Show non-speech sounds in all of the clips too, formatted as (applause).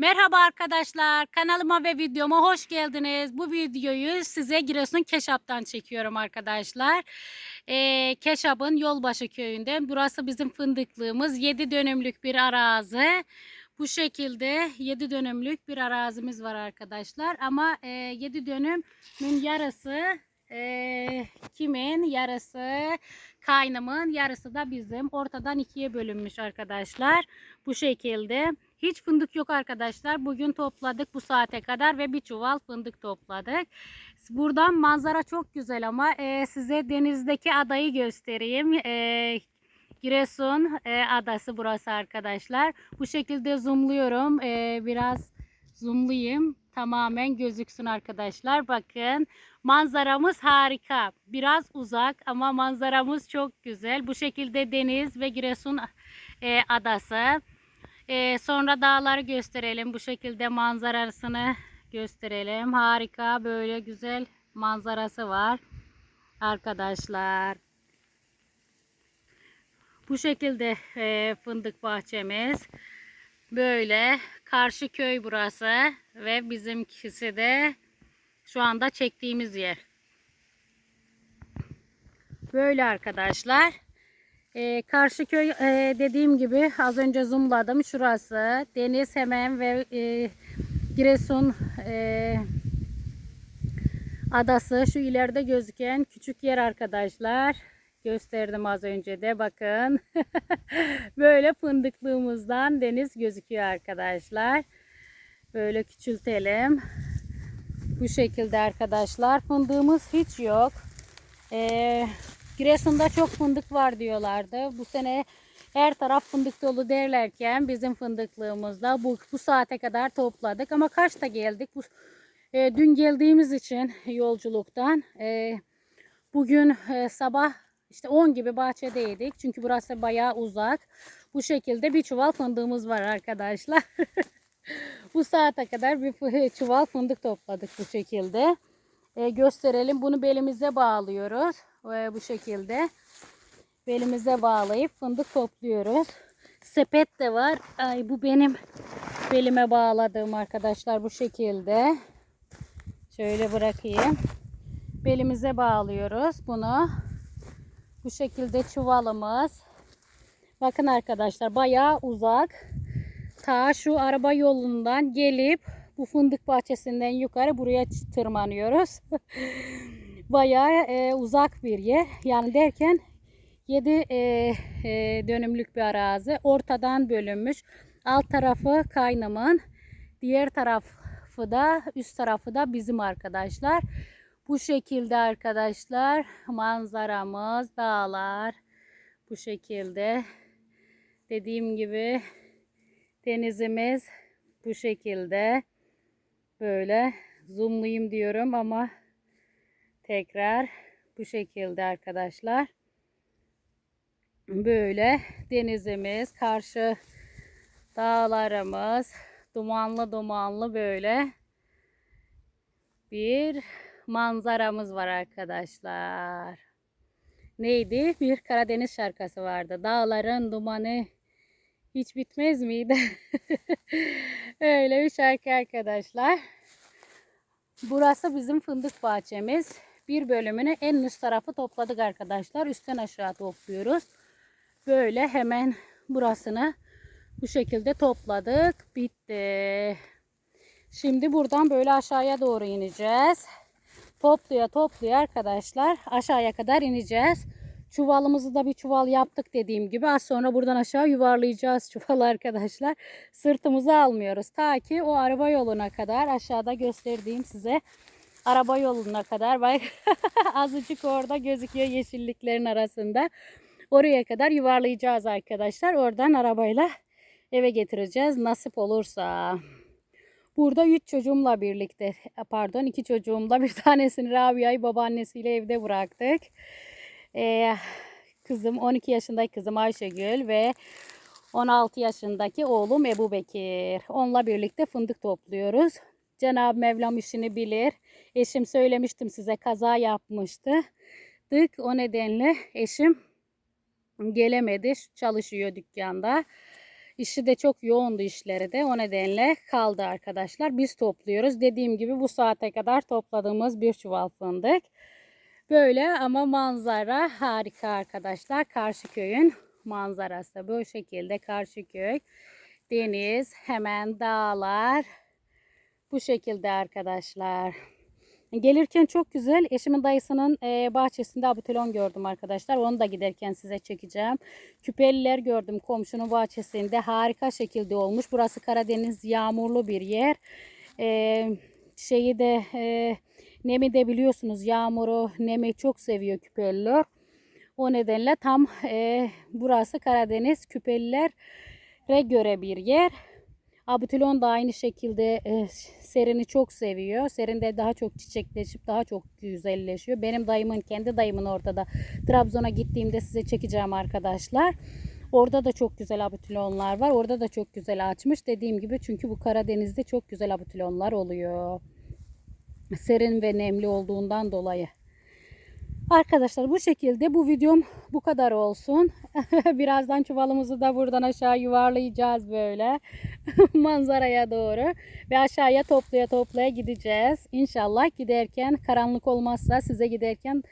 Merhaba arkadaşlar. Kanalıma ve videoma hoş geldiniz. Bu videoyu size Giresun Keşap'tan çekiyorum arkadaşlar. Ee, Keşap'ın Yolbaşı köyünden. Burası bizim fındıklığımız. 7 dönümlük bir arazi. Bu şekilde 7 dönümlük bir arazimiz var arkadaşlar. Ama e, 7 dönümün yarısı e, kimin? Yarısı kaynımın, yarısı da bizim. Ortadan ikiye bölünmüş arkadaşlar. Bu şekilde. Hiç fındık yok arkadaşlar. Bugün topladık bu saate kadar ve bir çuval fındık topladık. Buradan manzara çok güzel ama e, size denizdeki adayı göstereyim. E, Giresun e, adası burası arkadaşlar. Bu şekilde zoomluyorum. E, biraz zoomlayayım. Tamamen gözüksün arkadaşlar. Bakın manzaramız harika. Biraz uzak ama manzaramız çok güzel. Bu şekilde deniz ve Giresun e, adası. Ee, sonra dağları gösterelim. Bu şekilde manzarasını gösterelim. Harika böyle güzel manzarası var. Arkadaşlar. Bu şekilde e, fındık bahçemiz. Böyle karşı köy burası ve bizimkisi de şu anda çektiğimiz yer. Böyle arkadaşlar. Ee, Karşıköy e, dediğim gibi az önce zoomladım. Şurası deniz hemen ve e, Giresun e, adası şu ileride gözüken küçük yer arkadaşlar. Gösterdim az önce de bakın. (laughs) Böyle fındıklığımızdan deniz gözüküyor arkadaşlar. Böyle küçültelim. Bu şekilde arkadaşlar. Fındığımız hiç yok. Eee Giresun'da çok fındık var diyorlardı. Bu sene her taraf fındık dolu derlerken bizim fındıklığımızda bu, bu saate kadar topladık. Ama kaçta geldik? Bu, e, dün geldiğimiz için yolculuktan e, bugün e, sabah işte 10 gibi bahçedeydik. Çünkü burası bayağı uzak. Bu şekilde bir çuval fındığımız var arkadaşlar. (laughs) bu saate kadar bir (laughs) çuval fındık topladık bu şekilde. E, gösterelim. Bunu belimize bağlıyoruz. E, bu şekilde. Belimize bağlayıp fındık topluyoruz. Sepet de var. Ay bu benim belime bağladığım arkadaşlar bu şekilde. Şöyle bırakayım. Belimize bağlıyoruz bunu. Bu şekilde çuvalımız. Bakın arkadaşlar bayağı uzak. Ta şu araba yolundan gelip bu fındık bahçesinden yukarı buraya tırmanıyoruz. (laughs) Bayağı e, uzak bir yer. Yani derken 7 e, e, dönümlük bir arazi. Ortadan bölünmüş. Alt tarafı kaynamın. Diğer tarafı da üst tarafı da bizim arkadaşlar. Bu şekilde arkadaşlar manzaramız dağlar. Bu şekilde. Dediğim gibi denizimiz bu şekilde. Böyle zoomlayayım diyorum ama tekrar bu şekilde arkadaşlar. Böyle denizimiz karşı dağlarımız dumanlı dumanlı böyle bir manzaramız var arkadaşlar neydi bir Karadeniz şarkısı vardı dağların dumanı hiç bitmez miydi (laughs) öyle bir şarkı arkadaşlar burası bizim fındık bahçemiz bir bölümünü en üst tarafı topladık arkadaşlar. Üstten aşağı topluyoruz. Böyle hemen burasını bu şekilde topladık. Bitti. Şimdi buradan böyle aşağıya doğru ineceğiz. Topluya topluya arkadaşlar aşağıya kadar ineceğiz. Çuvalımızı da bir çuval yaptık dediğim gibi. Az sonra buradan aşağı yuvarlayacağız (laughs) çuvalı arkadaşlar. Sırtımızı almıyoruz. Ta ki o araba yoluna kadar aşağıda gösterdiğim size araba yoluna kadar bak (laughs) azıcık orada gözüküyor yeşilliklerin arasında. Oraya kadar yuvarlayacağız arkadaşlar. Oradan arabayla eve getireceğiz nasip olursa. Burada üç çocuğumla birlikte pardon iki çocuğumla bir tanesini Rabia'yı babaannesiyle evde bıraktık. Ee, kızım 12 yaşındaki kızım Ayşegül ve 16 yaşındaki oğlum Ebu Bekir. Onunla birlikte fındık topluyoruz. Cenab-ı Mevlam işini bilir. Eşim söylemiştim size kaza yapmıştı. Dık o nedenle eşim gelemedi. Çalışıyor dükkanda. İşi de çok yoğundu işleri de. O nedenle kaldı arkadaşlar. Biz topluyoruz. Dediğim gibi bu saate kadar topladığımız bir çuval fındık. Böyle ama manzara harika arkadaşlar. Karşıköy'ün manzarası bu şekilde Karşıköy. Deniz, hemen dağlar. Bu şekilde arkadaşlar. Gelirken çok güzel. Eşimin dayısının e, bahçesinde abutelon gördüm arkadaşlar. Onu da giderken size çekeceğim. Küpeliler gördüm komşunun bahçesinde. Harika şekilde olmuş. Burası Karadeniz yağmurlu bir yer. E, şeyi de e, nemi de biliyorsunuz. Yağmuru, nemi çok seviyor küpeliler. O nedenle tam e, burası Karadeniz küpelilere göre bir yer. Abutilon da aynı şekilde e, serini çok seviyor. Serinde daha çok çiçekleşip daha çok güzelleşiyor. Benim dayımın, kendi dayımın ortada Trabzon'a gittiğimde size çekeceğim arkadaşlar. Orada da çok güzel abutilonlar var. Orada da çok güzel açmış. Dediğim gibi çünkü bu Karadeniz'de çok güzel abutilonlar oluyor. Serin ve nemli olduğundan dolayı. Arkadaşlar bu şekilde bu videom bu kadar olsun. (laughs) Birazdan çuvalımızı da buradan aşağı yuvarlayacağız böyle (laughs) manzaraya doğru ve aşağıya toplaya toplaya gideceğiz. İnşallah giderken karanlık olmazsa size giderken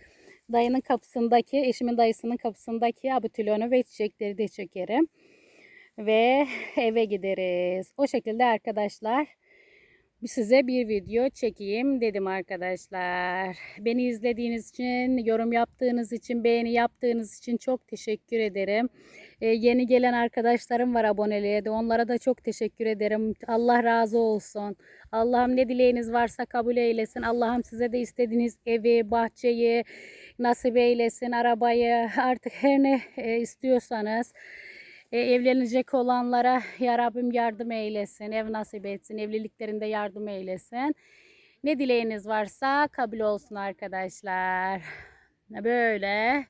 dayının kapısındaki eşimin dayısının kapısındaki abutilonu ve çiçekleri de çekerim. Ve (laughs) eve gideriz. O şekilde arkadaşlar size bir video çekeyim dedim arkadaşlar. Beni izlediğiniz için, yorum yaptığınız için, beğeni yaptığınız için çok teşekkür ederim. Ee, yeni gelen arkadaşlarım var aboneliğe de onlara da çok teşekkür ederim. Allah razı olsun. Allah'ım ne dileğiniz varsa kabul eylesin. Allah'ım size de istediğiniz evi, bahçeyi nasip eylesin, arabayı artık her ne e, istiyorsanız. E, evlenecek olanlara ya Rabbim yardım eylesin, ev nasip etsin, evliliklerinde yardım eylesin. Ne dileğiniz varsa kabul olsun arkadaşlar. Böyle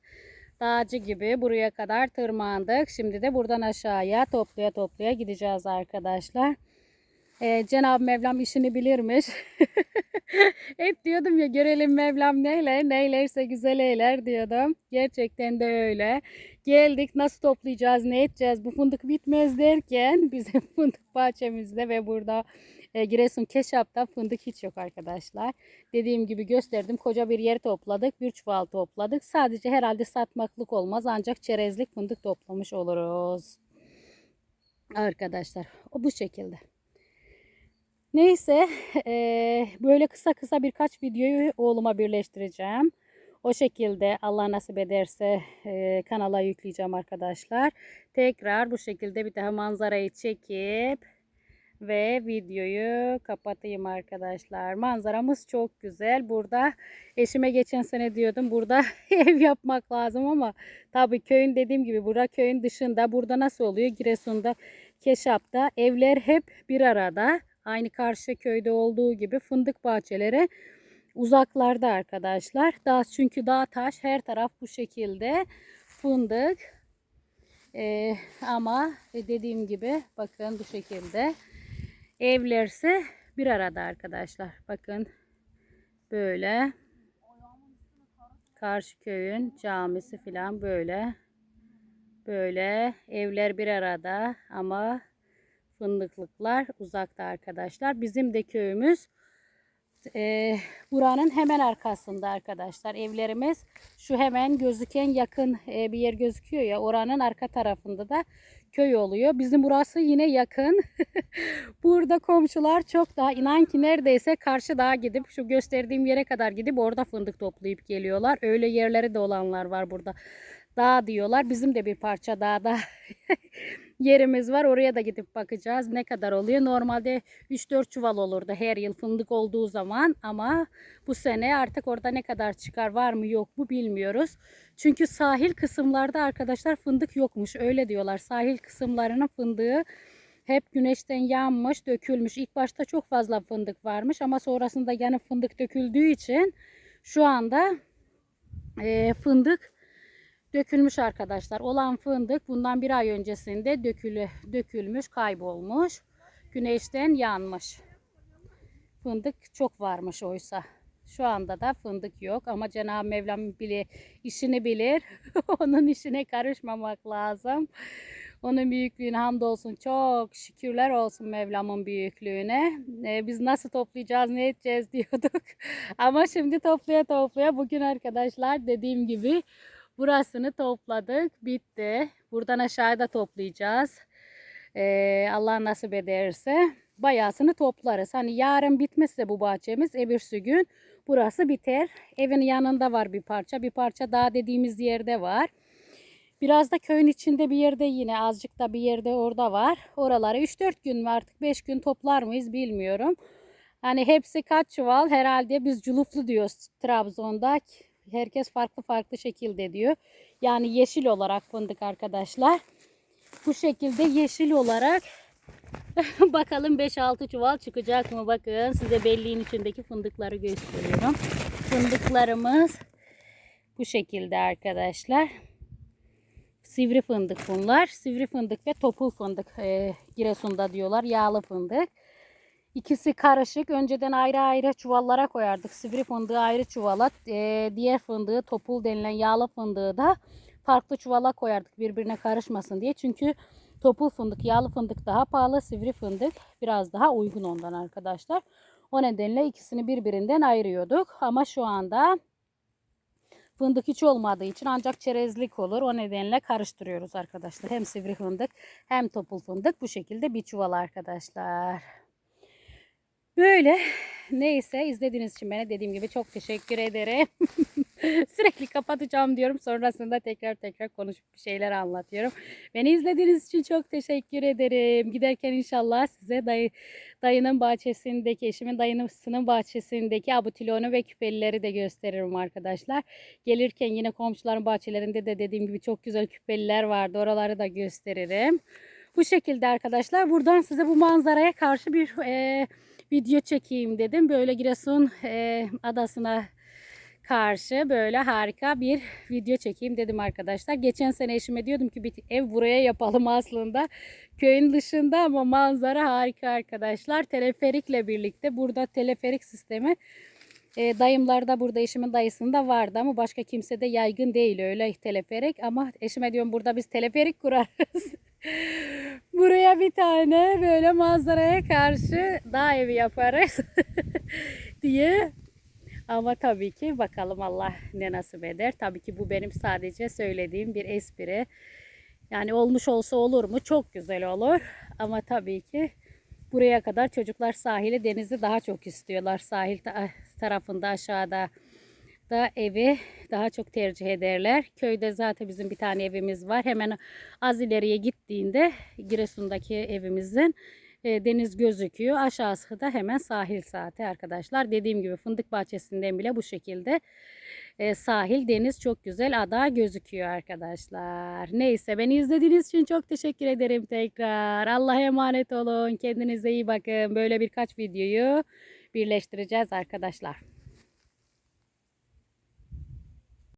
dağcı gibi buraya kadar tırmandık. Şimdi de buradan aşağıya toplaya toplaya gideceğiz arkadaşlar. Ee, Cenab-ı Mevlam işini bilirmiş. (laughs) Hep diyordum ya görelim Mevlam neyler, neylerse güzel eyler diyordum. Gerçekten de öyle. Geldik nasıl toplayacağız, ne edeceğiz, bu fındık bitmez derken (laughs) bizim fındık bahçemizde ve burada e, Giresun Keşap'ta fındık hiç yok arkadaşlar. Dediğim gibi gösterdim. Koca bir yer topladık. Bir çuval topladık. Sadece herhalde satmaklık olmaz. Ancak çerezlik fındık toplamış oluruz. Arkadaşlar o bu şekilde. Neyse e, böyle kısa kısa birkaç videoyu oğluma birleştireceğim. O şekilde Allah nasip ederse e, kanala yükleyeceğim arkadaşlar. Tekrar bu şekilde bir daha manzarayı çekip ve videoyu kapatayım arkadaşlar. Manzaramız çok güzel. Burada eşime geçen sene diyordum burada (laughs) ev yapmak lazım ama tabii köyün dediğim gibi burada köyün dışında burada nasıl oluyor? Giresun'da, Keşap'ta evler hep bir arada. Aynı karşı köyde olduğu gibi fındık bahçeleri uzaklarda arkadaşlar. Dağ çünkü dağ taş her taraf bu şekilde fındık. Ee, ama dediğim gibi bakın bu şekilde evlerse bir arada arkadaşlar. Bakın böyle karşı köyün camisi falan böyle böyle evler bir arada ama fındıklıklar uzakta arkadaşlar. Bizim de köyümüz e, buranın hemen arkasında arkadaşlar. Evlerimiz şu hemen gözüken yakın e, bir yer gözüküyor ya oranın arka tarafında da köy oluyor. Bizim burası yine yakın. (laughs) Burada komşular çok daha inan ki neredeyse karşı dağa gidip şu gösterdiğim yere kadar gidip orada fındık toplayıp geliyorlar. Öyle yerleri de olanlar var burada. Dağ diyorlar. Bizim de bir parça dağda (laughs) yerimiz var. Oraya da gidip bakacağız. Ne kadar oluyor? Normalde 3-4 çuval olurdu her yıl fındık olduğu zaman. Ama bu sene artık orada ne kadar çıkar var mı yok mu bilmiyoruz. Çünkü sahil kısımlarda arkadaşlar fındık yokmuş. Öyle diyorlar. Sahil kısımlarının fındığı hep güneşten yanmış, dökülmüş. İlk başta çok fazla fındık varmış ama sonrasında yani fındık döküldüğü için şu anda e, fındık dökülmüş arkadaşlar. Olan fındık bundan bir ay öncesinde dökülü, dökülmüş, kaybolmuş. Güneşten yanmış. Fındık çok varmış oysa. Şu anda da fındık yok ama Cenab-ı Mevlam bile işini bilir. (laughs) Onun işine karışmamak lazım. Onun büyüklüğüne hamdolsun. Çok şükürler olsun Mevlam'ın büyüklüğüne. Ee, biz nasıl toplayacağız, ne edeceğiz (laughs) diyorduk. Ama şimdi toplaya toplaya bugün arkadaşlar dediğim gibi burasını topladık. Bitti. Buradan aşağıda toplayacağız. Ee, Allah nasip ederse bayağısını toplarız. Hani yarın bitmezse bu bahçemiz öbürsü gün burası biter. Evin yanında var bir parça. Bir parça daha dediğimiz yerde var. Biraz da köyün içinde bir yerde yine azıcık da bir yerde orada var. Oraları 3-4 gün mü artık 5 gün toplar mıyız bilmiyorum. Hani hepsi kaç çuval herhalde biz culuflu diyoruz Trabzon'da. Herkes farklı farklı şekilde diyor. Yani yeşil olarak fındık arkadaşlar. Bu şekilde yeşil olarak (laughs) bakalım 5-6 çuval çıkacak mı bakın. Size belliğin içindeki fındıkları gösteriyorum. Fındıklarımız bu şekilde arkadaşlar. Sivri fındık bunlar. Sivri fındık ve topul fındık. E, Giresun'da diyorlar. Yağlı fındık. İkisi karışık. Önceden ayrı ayrı çuvallara koyardık. Sivri fındığı ayrı çuvala. e, diğer fındığı topul denilen yağlı fındığı da farklı çuvala koyardık birbirine karışmasın diye. Çünkü topul fındık, yağlı fındık daha pahalı. Sivri fındık biraz daha uygun ondan arkadaşlar. O nedenle ikisini birbirinden ayırıyorduk. Ama şu anda Fındık hiç olmadığı için ancak çerezlik olur. O nedenle karıştırıyoruz arkadaşlar. Hem sivri fındık hem topul fındık. Bu şekilde bir çuval arkadaşlar. Böyle. Neyse izlediğiniz için bana dediğim gibi çok teşekkür ederim. (laughs) Sürekli kapatacağım diyorum. Sonrasında tekrar tekrar konuşup bir şeyler anlatıyorum. Beni izlediğiniz için çok teşekkür ederim. Giderken inşallah size dayı, dayının bahçesindeki, eşimin dayısının bahçesindeki abutilonu ve küpelileri de gösteririm arkadaşlar. Gelirken yine komşuların bahçelerinde de dediğim gibi çok güzel küpeliler vardı. Oraları da gösteririm. Bu şekilde arkadaşlar buradan size bu manzaraya karşı bir e, video çekeyim dedim. Böyle Giresun e, adasına karşı böyle harika bir video çekeyim dedim arkadaşlar. Geçen sene eşime diyordum ki bir ev buraya yapalım aslında. Köyün dışında ama manzara harika arkadaşlar. Teleferikle birlikte burada teleferik sistemi e, dayımlarda burada eşimin dayısında vardı ama başka kimse de yaygın değil öyle teleferik ama eşime diyorum burada biz teleferik kurarız. (laughs) Buraya bir tane böyle manzaraya karşı dağ evi yaparız (laughs) diye ama tabii ki bakalım Allah ne nasip eder. Tabii ki bu benim sadece söylediğim bir espri. Yani olmuş olsa olur mu? Çok güzel olur. Ama tabii ki buraya kadar çocuklar sahili denizi daha çok istiyorlar. Sahil ta- tarafında aşağıda da evi daha çok tercih ederler. Köyde zaten bizim bir tane evimiz var. Hemen az ileriye gittiğinde Giresun'daki evimizin e, deniz gözüküyor. Aşağısı da hemen sahil saati arkadaşlar. Dediğim gibi fındık bahçesinden bile bu şekilde e, sahil, deniz çok güzel ada gözüküyor arkadaşlar. Neyse beni izlediğiniz için çok teşekkür ederim tekrar. Allah'a emanet olun. Kendinize iyi bakın. Böyle birkaç videoyu birleştireceğiz arkadaşlar.